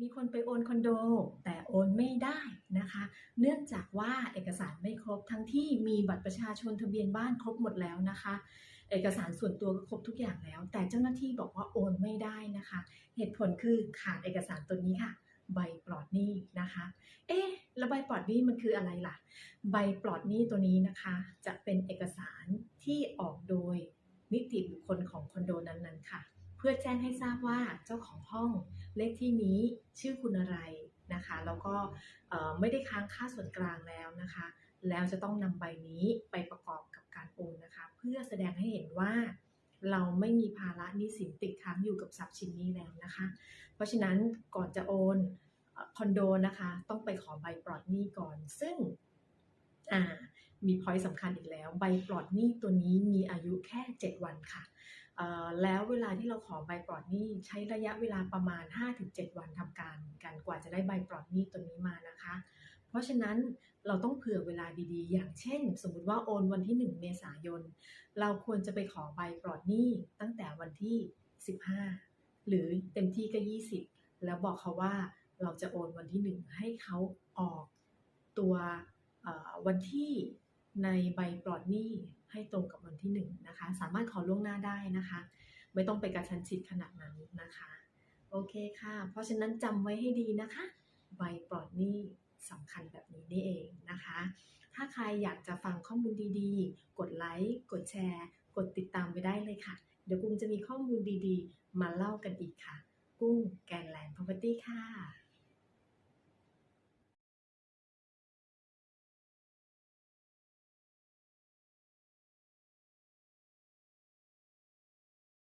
มีคนไปโอนคอนโด แต่โอนไม่ได้นะคะ เนื่องจากว่าเอกสารไม่ครบทั้งที่มีบัตรประชาชนทะเบียนบ้านครบหมดแล้วนะคะ เอกสารส่วนตัวก็ครบทุกอย่างแล้ว แต่เจ้าหน้าที่บอกว่าโอนไม่ได้นะคะ เหตุผลคือขาดเอกสารตัวนี้ค่ะ ใบปลอดหนี้นะคะ เอ๊ะแล้วใบปลอดหนี้มันคืออะไรล่ะ ใบปลอดหนี้ตัวนี้นะคะ จะเป็นเอกสารที่ออกโดยนิติบุคคลของคอนโดนั้นๆค่ะ พื่อแจ้งให้ทราบว่าเจ้าของห้องเลขที่นี้ชื่อคุณอะไรนะคะ แล้วก็ไม่ได้ค้างค่าส่วนกลางแล้วนะคะ แล้วจะต้องนำใบนี้ไปประกอบกับการโอนนะคะ เพื่อแสดงให้เห็นว่าเราไม่มีภาระหนี้สินติดค้างอยู่กับทรัพย์ชิ้นนี้แล้วนะคะ เพราะฉะนั้นก่อนจะโอนคอนโดนะคะ ต้องไปขอใบปลอดหนี้ก่อน ซึ่งมีพอยต์สำคัญอีกแล้ว ใบปลอดหนี้ตัวนี้มีอายุแค่ 7 วันค่ะ แล้วเวลาที่เราขอใบปลอดหนี้ใช้ระยะเวลาประมาณ 5-7 วันทำการกันกว่าจะได้ใบปลอดหนี้ตัวนี้มานะคะ เพราะฉะนั้นเราต้องเผื่อเวลาดีๆ อย่างเช่น สมมุติว่าโอนวันที่ 1 เมษายน เราควรจะไปขอใบปลอดหนี้ตั้งแต่วันที่ 15 หรือเต็มที่ก็ 20 แล้วบอกเขาว่าเราจะโอนวันที่ 1 ให้เขาออกตัววันที่ ในใบปลอดหนี้ให้ตรงกับวันที่ 1 นะคะ สามารถขอล่วงหน้าได้นะคะ ไม่ต้องไปกระชันชิดขนาดนั้นนะคะ โอเคค่ะ เพราะฉะนั้นจำไว้ให้ดีนะคะ ใบปลอดหนี้สำคัญแบบนี้นี่เองนะคะ ถ้าใครอยากจะฟังข้อมูลดีๆ กดไลค์ กดแชร์ กดติดตามไปได้เลยค่ะ เดี๋ยวกุ้งจะมีข้อมูลดีๆ มาเล่ากันอีกค่ะ กุ้งแกนแลนด์ property ค่ะ